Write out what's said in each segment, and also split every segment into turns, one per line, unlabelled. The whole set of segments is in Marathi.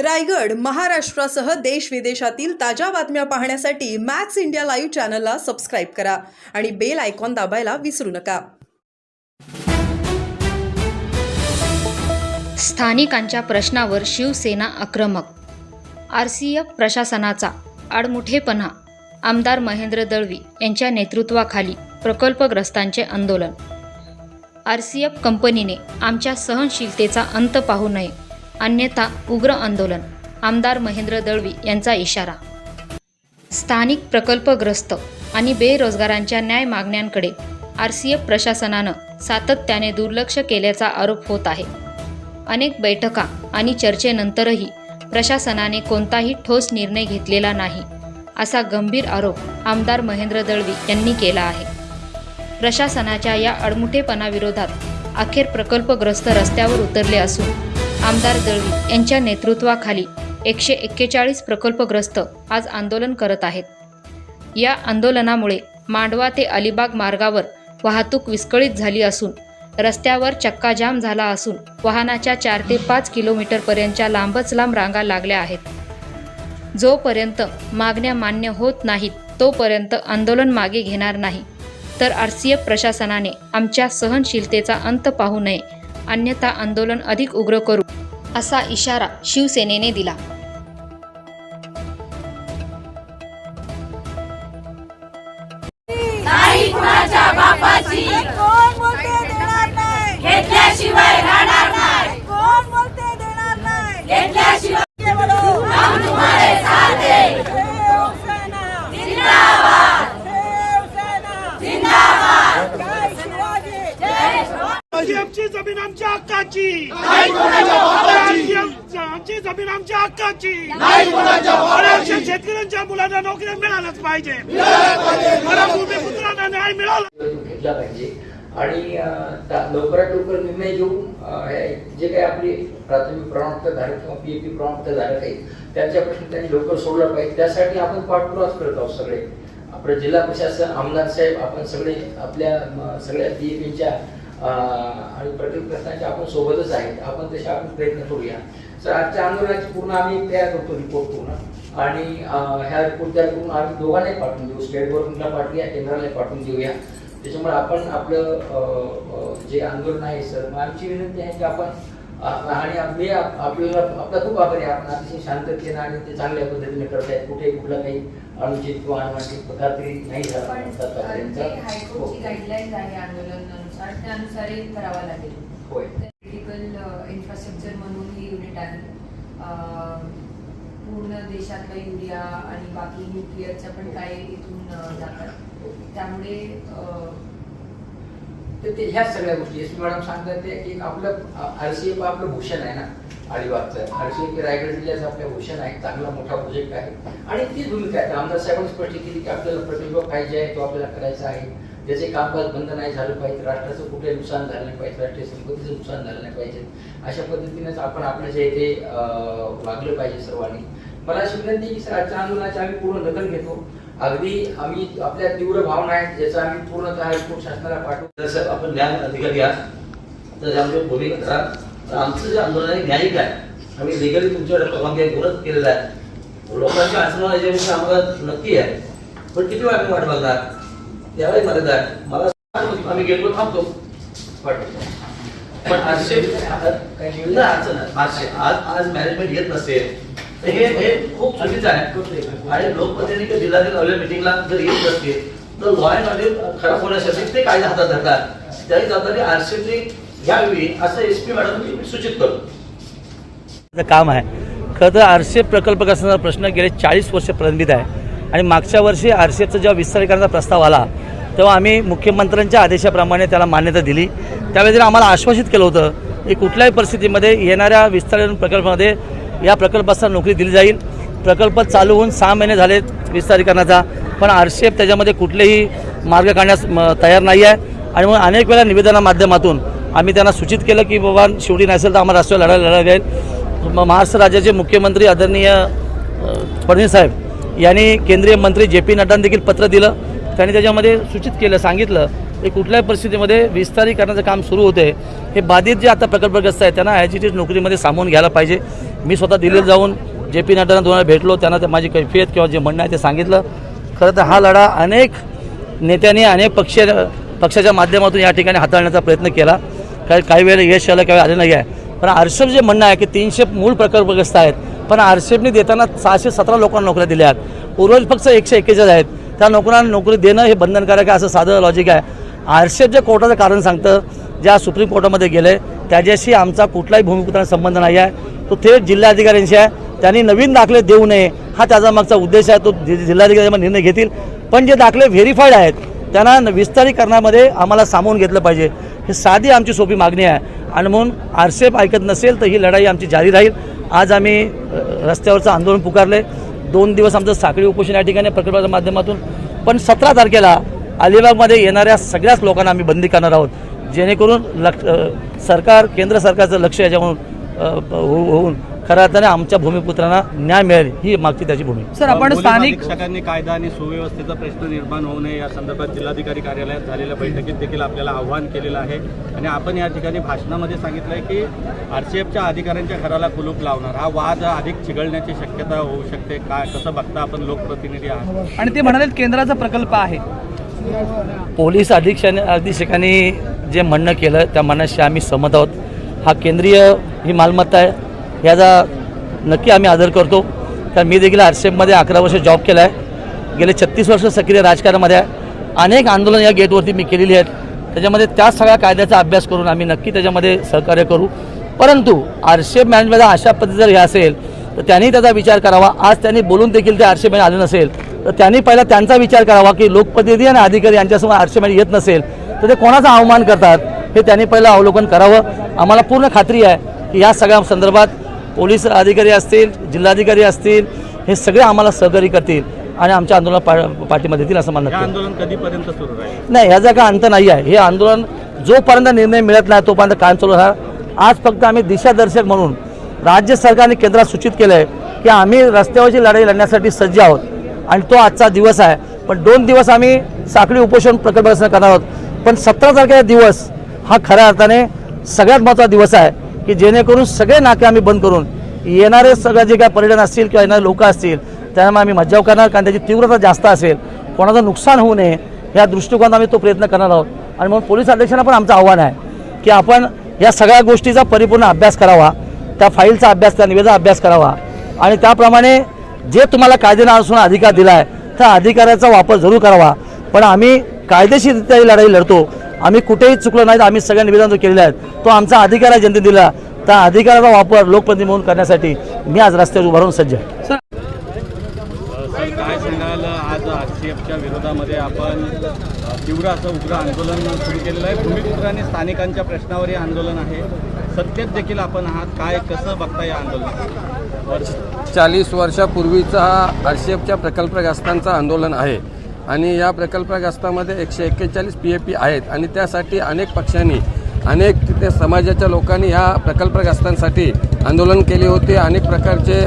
रायगड महाराष्ट्रासह देश विदेशातील ताज्या बातम्या पाहण्यासाठी मॅक्स इंडिया लाईव्ह चॅनलला सबस्क्राईब करा आणि बेल आयकॉन दाबायला विसरू नका.
स्थानिकांच्या प्रश्नावर शिवसेना आक्रमक. आर सी एफ प्रशासनाचा आडमुठेपणा. आमदार महेंद्र दळवी यांच्या नेतृत्वाखाली प्रकल्पग्रस्तांचे आंदोलन. आर सी एफ कंपनीने आमच्या सहनशीलतेचा अंत पाहू नये. अन्यथा उग्र आंदोलन. आमदार महेंद्र दळवी यांचा इशारा. स्थानिक प्रकल्पग्रस्त आणि बेरोजगारांच्या न्याय मागण्यांकडे आर सी एफ प्रशासनानं सातत्याने दुर्लक्ष केल्याचा आरोप होत आहे. अनेक बैठका आणि चर्चेनंतरही प्रशासनाने कोणताही ठोस निर्णय घेतलेला नाही असा गंभीर आरोप आमदार महेंद्र दळवी यांनी केला आहे. प्रशासनाच्या या अडमुठेपणाविरोधात अखेर प्रकल्पग्रस्त रस्त्यावर उतरले असून आमदार दळवी यांच्या नेतृत्वाखाली एकशे एक्केचाळीस प्रकल्पग्रस्त आज आंदोलन करत आहेत. या आंदोलनामुळे मांडवा ते अलिबाग मार्गावर वाहतूक विस्कळीत झाली असून रस्त्यावर चक्काजाम झाला असून वाहनाच्या चार ते पाच किलोमीटरपर्यंतच्या लांबच लांब रांगा लागल्या आहेत. जोपर्यंत मागण्या मान्य होत नाहीत तोपर्यंत आंदोलन मागे घेणार नाही. तर आर सी एफ प्रशासनाने आमच्या सहनशीलतेचा अंत पाहू नये अन्यथा आंदोलन अधिक उग्र करू असा इशारा शिवसेनेने दिला.
जमीन आमच्या हक्काची. आमची जमीन आमच्या हक्काची. शेतकऱ्यांच्या मुलांना नोकऱ्या मिळालंच पाहिजे. भूमिपुत्रांना न्याय मिळाला.
घेतला पाहिजे. आणि लवकरात लवकर निर्णय घेऊन जे काही आपली प्राथमिक प्रमाणपत्र धारक किंवा पीएपी प्रमाणपत्र धारक आहेत त्यांच्या प्रश्न त्यांनी लवकर सोडला पाहिजे. त्यासाठी आपण पाठपुरावाच करत आहोत सगळे. आपलं जिल्हा प्रशासन आमदार साहेब आपण सगळे आपल्या सगळ्या पीएपीच्या आणि प्रकल्पग्रस्तांच्या आपण सोबतच आहेत. आपण तसे आपण प्रयत्न करूया. सर आजच्या आंदोलनाची पूर्ण आम्ही तयार करतो रिपोर्ट पूर्ण. आणि ह्या रिपोर्ट तयार करून आम्ही दोघांनाही पाठवून देऊ. स्टेट गव्हर्नमेंटला पाठवूया केंद्राला पाठवून देऊया. त्याच्यामुळे आपण आपलं जे आंदोलन आहे सर मग आमची विनंती आहे की आपण आणि मी आप- आपल्याला आपला खूप आभारी आहे. आपण अतिशय शांततेनं आणि ते चांगल्या पद्धतीने करतायत. कुठे कुठला काही अनुचित किंवा प्रकार तरी नाही झाला. हो.
आहे आंदोलनानुसार त्यानुसारही करावा लागेल.
होय.
क्रिटिकल इन्फ्रास्ट्रक्चर म्हणून ही युनिट आहे. पूर्ण देशातला युरिया आणि बाकी न्यूक्लिअरच्या पण काही इथून जातात. त्यामुळे
तर ते ह्याच सगळ्या गोष्टी. एस मॅडम सांगतात ते की आपलं आरसीएफ आपलं भूषण आहे ना अलिबागचं. आरसीएफ रायगड जिल्ह्याचं आपलं भूषण आहे. चांगला मोठा प्रोजेक्ट आहे. आणि तीच भूमिका आहे. आमदार साहेबांनी स्पष्ट केली की आपल्याला प्रकल्प पाहिजे आहे तो आपल्याला करायचा आहे. त्याचे कामकाज बंद नाही झालं पाहिजे राष्ट्राचं कुठे नुकसान झालं नाही पाहिजे राष्ट्रीय संपत्तीचं नुकसान झालं नाही पाहिजे अशा पद्धतीनेच आपण आपल्या जे इथे वागलं पाहिजे सर्वांनी. मला अशी विनंती की सर आजच्या आंदोलनाची आम्ही पूर्ण दखल घेतो. अगदी आम्ही आपल्या तीव्र भावना आहेत ज्याचा आम्ही पूर्णतः रिपोर्ट शासनाला पाठवू.
जसं आपण न्याय अधिकारी आहात. तर त्यामध्ये भूमिका करा तर आमचं जे आंदोलन आहे न्यायिक आहे. आम्ही लिगली तुमच्याकडे परवानगी घेऊनच केलेलं आहे. लोकांच्या अडचण याच्याविषयी आम्हाला नक्की आहे. पण किती वेळ आम्ही वाट बघणार? त्यावेळी मर्यादा आहे. मला आम्ही गेलो थांबतो. पण आजचे आजचे आज आज मॅनेजमेंट येत नसेल तर हे हे खूप चुकीचं आहे. आणि लोकप्रतिनिधी जिल्ह्यातील अवले मिटिंगला जर येत नसतील तर लॉ अँड ऑर्डर खराब होण्यासाठी ते कायदा हातात धरतात. त्याही जबाबदारी आरसीबी घ्यावी असं एस पी मॅडम सूचित करतो
काम आहे. खरं तर आरसीएफ सी प्रकल्प करण्याचा प्रश्न गेले चाळीस वर्ष प्रलंबित आहे. आणि मागच्या वर्षी आरसीएफचा सी एफचा जेव्हा विस्तारीकरणाचा प्रस्ताव आला तेव्हा आम्ही मुख्यमंत्र्यांच्या आदेशाप्रमाणे त्याला मान्यता दिली. त्यावेळी त्यांनी आम्हाला आश्वासित केलं होतं की कुठल्याही परिस्थितीमध्ये येणाऱ्या विस्तारण प्रकल्पामध्ये या प्रकल्पाचा नोकरी दिली जाईल. प्रकल्प चालू होऊन सहा महिने झाले विस्तारीकरणाचा पण आरशेफ त्याच्यामध्ये कुठलेही मार्ग काढण्यास म, तयार नाही आहे. आणि मग अनेक वेळा निवेदना माध्यमातून आम्ही त्यांना सूचित केलं की बाबा शेवटी नसेल तर आम्हाला राष्ट्रीय लढायला लढायला जाईल महाराष्ट्र राज्याचे मुख्यमंत्री आदरणीय फडणवीस साहेब यांनी केंद्रीय मंत्री जे पी नड्डांना देखील पत्र दिलं. त्यांनी त्याच्यामध्ये सूचित केलं सांगितलं की कुठल्याही परिस्थितीमध्ये विस्तारीकरणाचं काम सुरू होते. हे बाधित जे आता प्रकल्पग्रस्त आहेत त्यांना ॲज इट इज नोकरीमध्ये सामावून घ्यायला पाहिजे. मी स्वतः दिल्लीला जाऊन जे पी नड्डांना दोन भेटलो त्यांना ते माझी कैफियत किंवा जे म्हणणं आहे ते सांगितलं. खरं तर हा लढा अनेक नेत्यांनी अनेक पक्ष पक्षाच्या माध्यमातून या ठिकाणी हाताळण्याचा प्रयत्न केला. काही काही वेळेला यश आलं काही आलं नाही आहे. पण आरशेप जे म्हणणं आहे की तीनशे मूळ प्रकल्पग्रस्त आहेत पण आरशेपने देताना सहाशे सतरा लोकांना नोकऱ्या दिल्या आहेत. उर्वरित फक्त एकशे एक्केचाळीस आहेत. त्या नोकरांना नोकरी देणं हे बंधनकारक आहे असं साधं लॉजिक आहे. आरशेफ जे कोर्टाचं कारण सांगतं ज्या सुप्रीम कोर्टामध्ये गेले त्याच्याशी आमचा कुठलाही भूमिपुत्रांचा संबंध नाही आहे. तो थेट जिल्हाधिकाऱ्यांशी आहे. त्यांनी नवीन दाखले देऊ नये हा त्याचा मागचा उद्देश आहे. तो जि- जिल्हाधिकारी निर्णय घेतील. पण जे दाखले व्हेरीफाईड आहेत त्यांना विस्तारीकरणामध्ये आम्हाला सामावून घेतलं पाहिजे. हे साधी आमची सोपी मागणी आहे. आणि म्हणून आरसेप ऐकत नसेल तर ही लढाई आमची जारी राहील. आज आम्ही रस्त्यावरचं आंदोलन पुकारले. दोन दिवस आमचं साखळी उपोषण या ठिकाणी प्रकल्पाच्या माध्यमातून. पण सतरा तारखेला अलिबागमध्ये येणाऱ्या सगळ्याच लोकांना आम्ही बंदी करणार आहोत. जेणेकरून लक्ष सरकार केंद्र सरकारचं लक्ष याच्यावरून हो, होऊन खऱ्या अर्थाने आमच्या भूमिपुत्रांना न्याय मिळेल ही मागची त्याची भूमिका
सर आपण स्थानिक
अधीक्षकांनी कायदा आणि सुव्यवस्थेचा प्रश्न निर्माण होऊ नये या संदर्भात जिल्हाधिकारी कार्यालयात झालेल्या बैठकीत देखील आपल्याला आव्हान केलेलं आहे. आणि आपण या ठिकाणी भाषणामध्ये सांगितलंय की आरसीएफच्या अधिकाऱ्यांच्या घराला कुलूप लावणार. हा वाद अधिक चिघळण्याची शक्यता होऊ शकते. काय कसं बघता आपण लोकप्रतिनिधी आहात?
आणि ते म्हणाले केंद्राचा प्रकल्प आहे.
पोलीस अधीक्षाने अधीक्षकांनी जे म्हणणं केलं त्या म्हणण्याशी आम्ही सहमत आहोत. हा केंद्रीय ही मालमत्ता आहे. याचा नक्की आम्ही आदर करतो. कारण मी देखील आर सी एफमध्ये अकरा वर्ष जॉब केला आहे गेले छत्तीस वर्ष सक्रिय राजकारणामध्ये आहे. अनेक आंदोलन या गेटवरती मी केलेली आहेत. त्याच्यामध्ये त्या सगळ्या कायद्याचा अभ्यास करून आम्ही नक्की त्याच्यामध्ये सहकार्य करू. परंतु आर सी एफ मॅनेजमेंट अशा पद्धती जर हे असेल तर त्यांनी त्याचा विचार करावा. आज त्यांनी बोलून देखील ते आर सी एफ आले नसेल तर त्यांनी पहिला त्यांचा विचार करावा की लोकप्रतिनिधी आणि अधिकारी यांच्यासमोर आर सी येत नसेल तर ते कोणाचा अवमान करतात हे त्यांनी पहिलं अवलोकन करावं. आम्हाला पूर्ण खात्री आहे की या सगळ्या संदर्भात पोलीस अधिकारी असतील जिल्हाधिकारी असतील हे सगळे आम्हाला सहकार्य करतील आणि आमच्या आंदोलनात पा पाठिंबा देतील असं नक्की
आंदोलन कधीपर्यंत सुरू राहील?
नाही ह्याचा काय अंत नाही आहे. हे आंदोलन जोपर्यंत निर्णय मिळत नाही तोपर्यंत कायम चालू राहणार. आज फक्त आम्ही दिशादर्शक म्हणून राज्य सरकारने केंद्रात सूचित केलं आहे की आम्ही रस्त्यावरची लढाई लढण्यासाठी सज्ज आहोत. आणि तो आजचा दिवस आहे. पण दोन दिवस आम्ही साखळी उपोषण प्रकल्प करणार आहोत. पण सतरा तारखेचा दिवस हा खऱ्या अर्थाने सगळ्यात महत्त्वाचा दिवस आहे. की जेणेकरून सगळे नाके आम्ही बंद करून येणारे सगळं जे काय पर्यटन असतील किंवा येणारे लोक असतील त्यांना आम्ही मज्जाव करणार कारण त्याची तीव्रता जास्त असेल. कोणाचं नुकसान होऊ नये या दृष्टिकोनात आम्ही तो प्रयत्न करणार आहोत. आणि म्हणून पोलीस अध्यक्षांना पण आमचं आव्हान आहे की आपण या सगळ्या गोष्टीचा परिपूर्ण अभ्यास करावा त्या फाईलचा अभ्यास त्या निवेदा अभ्यास करावा. आणि त्याप्रमाणे जे तुम्हाला कायदेनुसार अधिकार दिला आहे त्या अधिकाराचा वापर जरूर करावा. पण आम्ही कायदेशीररित्या ही लढाई लढतो. आम्ही कुठेही चुकलो नाहीत आम्ही सगळ्या निवेदन जो केलेले आहेत तो आमचा अधिकार आहे जनतेने दिला. त्या अधिकाराचा वापर लोकप्रतिनिधी म्हणून करण्यासाठी मी आज रस्त्यावर उभारून सज्ज आहे.
आरसीएफच्या विरोधामध्ये आपण तीव्र असं उग्र आंदोलन सुरू केलेलं आहे. भूमिपुत्र आणि स्थानिकांच्या प्रश्नावर हे आंदोलन आहे. सत्तेत देखील आपण आहात. काय कसं बघता या आंदोलन
चाळीस वर्षापूर्वीचा हा आरसीएफच्या प्रकल्पग्रस्तांचं आंदोलन आहे. आणि या प्रकल्पग्रस्तामध्ये एकशे एक्केचाळीस पी ए पी आहेत. आणि त्यासाठी अनेक पक्षांनी अनेक तिथे समाजाच्या लोकांनी ह्या प्रकल्पग्रस्तांसाठी आंदोलन केले होते. अनेक प्रकारचे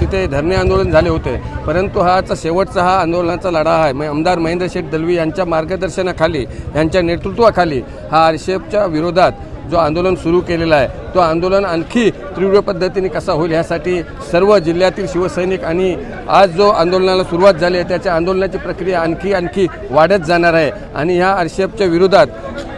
तिथे धरणे आंदोलन झाले होते. परंतु हाचा शेवटचा हा आंदोलनाचा लढा आहे. म- आमदार महेंद्र शेठ दलवी यांच्या मार्गदर्शनाखाली यांच्या नेतृत्वाखाली हा आरशेपच्या विरोधात जो आंदोलन सुरू केलेला आहे तो आंदोलन आणखी तीव्र पद्धतीने कसा होईल ह्यासाठी सर्व जिल्ह्यातील शिवसैनिक आणि आज जो आंदोलनाला सुरुवात झाली आहे त्याच्या आंदोलनाची प्रक्रिया आणखी आणखी वाढत जाणार आहे. आणि ह्या आरसीएफच्या विरोधात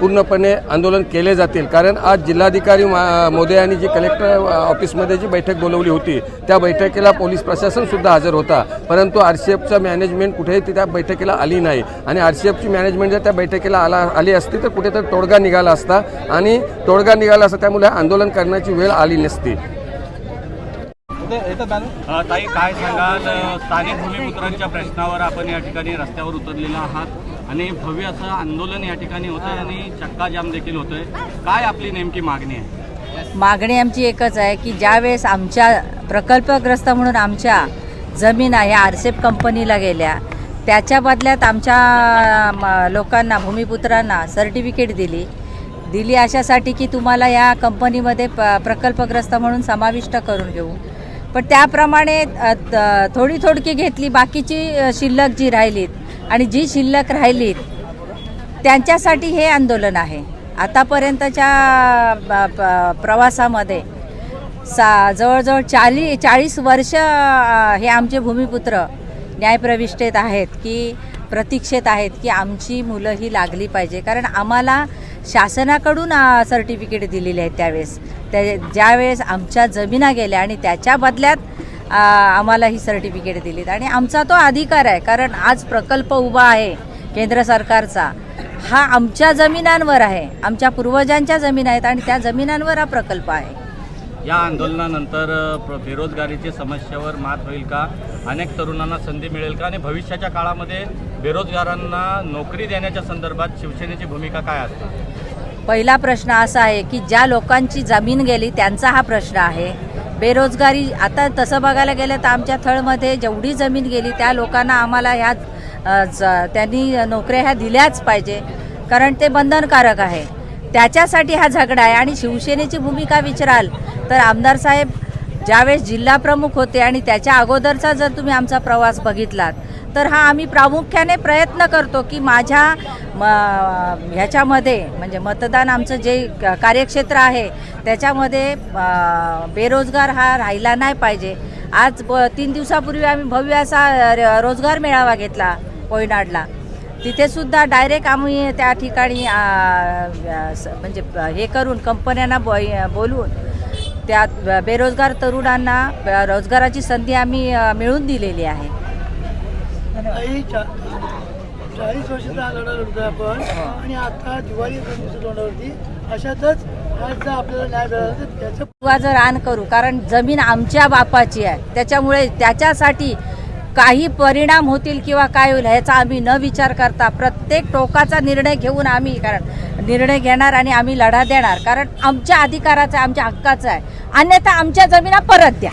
पूर्णपणे आंदोलन केले जातील. कारण आज जिल्हाधिकारी मोदे मोदयांनी जी कलेक्टर ऑफिसमध्ये जी बैठक बोलवली होती त्या बैठकीला पोलीस प्रशासनसुद्धा हजर होता. परंतु आर सी एफचं मॅनेजमेंट कुठेही ती त्या बैठकीला आली नाही. आणि आर सी एफची मॅनेजमेंट जर त्या बैठकीला आला आली असती तर कुठेतरी तोडगा निघाला असता. आणि तोडगा निघाला असता त्यामुळे आंदोलन करण्याची वेळ आली नसती.
ताई? काय सांगाल? स्थानिक भूमिपुत्रांच्या प्रश्नावर आपण या ठिकाणी रस्त्यावर उतरलेला आहात आणि भव्य असं आंदोलन या ठिकाणी होतं आणि चक्का जाम देखील होतोय. काय आपली नेमकी मागणी आहे?
मागणी आमची एकच आहे की ज्यावेळेस आमच्या प्रकल्पग्रस्त म्हणून आमच्या जमीन ह्या आरसेप कंपनीला गेल्या त्याच्या बदल्यात आमच्या लोकांना भूमिपुत्रांना सर्टिफिकेट दिली दिली अशासाठी की तुम्हाला या कंपनीमध्ये प प्रकल्पग्रस्त म्हणून समाविष्ट करून घेऊ. पण त्याप्रमाणे त- थोडी थोडकी घेतली बाकीची शिल्लक जी राहिलीत आणि जी शिल्लक राहिलीत त्यांच्यासाठी हे आंदोलन आहे. आतापर्यंतच्या ब- प- प्रवासामध्ये सा जवळजवळ चाळी चाळीस वर्ष हे आमचे भूमिपुत्र न्यायप्रविष्टेत आहेत की प्रतीक्षेत आहेत की आमची मुलं ही लागली पाहिजे. कारण आम्हाला शासनाकडून सर्टिफिकेट दिलेली आहेत त्यावेळेस. त्या ज्यावेळेस आमच्या जमिना गेल्या आणि त्याच्या बदल्यात आम्हाला ही सर्टिफिकेट दिलीत. आणि आमचा तो अधिकार आहे कारण आज प्रकल्प उभा आहे केंद्र सरकारचा. हा आमच्या जमिनांवर आहे आमच्या पूर्वजांच्या जमीन आहेत आणि त्या जमिनांवर हा प्रकल्प आहे.
या आंदोलनानंतर प्र- बेरोजगारीच्या समस्येवर मात होईल का? अनेक तरुणांना संधी मिळेल का? आणि भविष्याच्या काळामध्ये बेरोजगारांना नोकरी देण्याच्या संदर्भात शिवसेनेची भूमिका काय असते
पहिला प्रश्न असा आहे की ज्या लोकांची जमीन गेली त्यांचा हा प्रश्न आहे. बेरोजगारी आता तसं बघायला गेलं तर आमच्या थळमध्ये जेवढी जमीन गेली त्या लोकांना आम्हाला ह्या ज- त्यांनी नोकऱ्या ह्या दिल्याच पाहिजे. कारण ते बंधनकारक आहे. त्याच्यासाठी हा झगडा आहे. आणि शिवसेनेची भूमिका विचाराल तर आमदार साहेब ज्यावेळेस जिल्हा प्रमुख होते आणि त्याच्या अगोदरचा जर तुम्ही आमचा प्रवास बघितलात तर हा आम्ही प्रामुख्याने प्रयत्न करतो की माझ्या म ह्याच्यामध्ये म्हणजे मतदान आमचं जे क- कार्यक्षेत्र आहे त्याच्यामध्ये बेरोजगार हा राहिला नाही पाहिजे. आज ब तीन दिवसापूर्वी आम्ही भव्य असा र- रोजगार मेळावा घेतला कोयनाडला. तिथेसुद्धा डायरेक्ट आम्ही त्या ठिकाणी स- म्हणजे हे करून कंपन्यांना बो बोलून त्या बेरोजगार तरुणांना रोजगाराची संधी आम्ही मिळून मिळवून दिलेली आहे.
काही चा- चाळीस वर्षाचा लढा लढतोय आपण. आणि आता दिवाळी तोंडावरती. अशातच आज जर आपल्याला न्याय मिळाला तर त्याचं
किंवा जर रान करू कारण जमीन आमच्या बापाची आहे. त्याच्यामुळे त्याच्यासाठी काही परिणाम होतील किंवा काय होईल ह्याचा आम्ही न विचार करता प्रत्येक टोकाचा निर्णय घेऊन आम्ही कारण निर्णय घेणार आणि आम्ही लढा देणार. कारण आमच्या अधिकाराचा आहे आमच्या हक्काचा आहे. अन्यथा आमच्या जमिना परत द्या.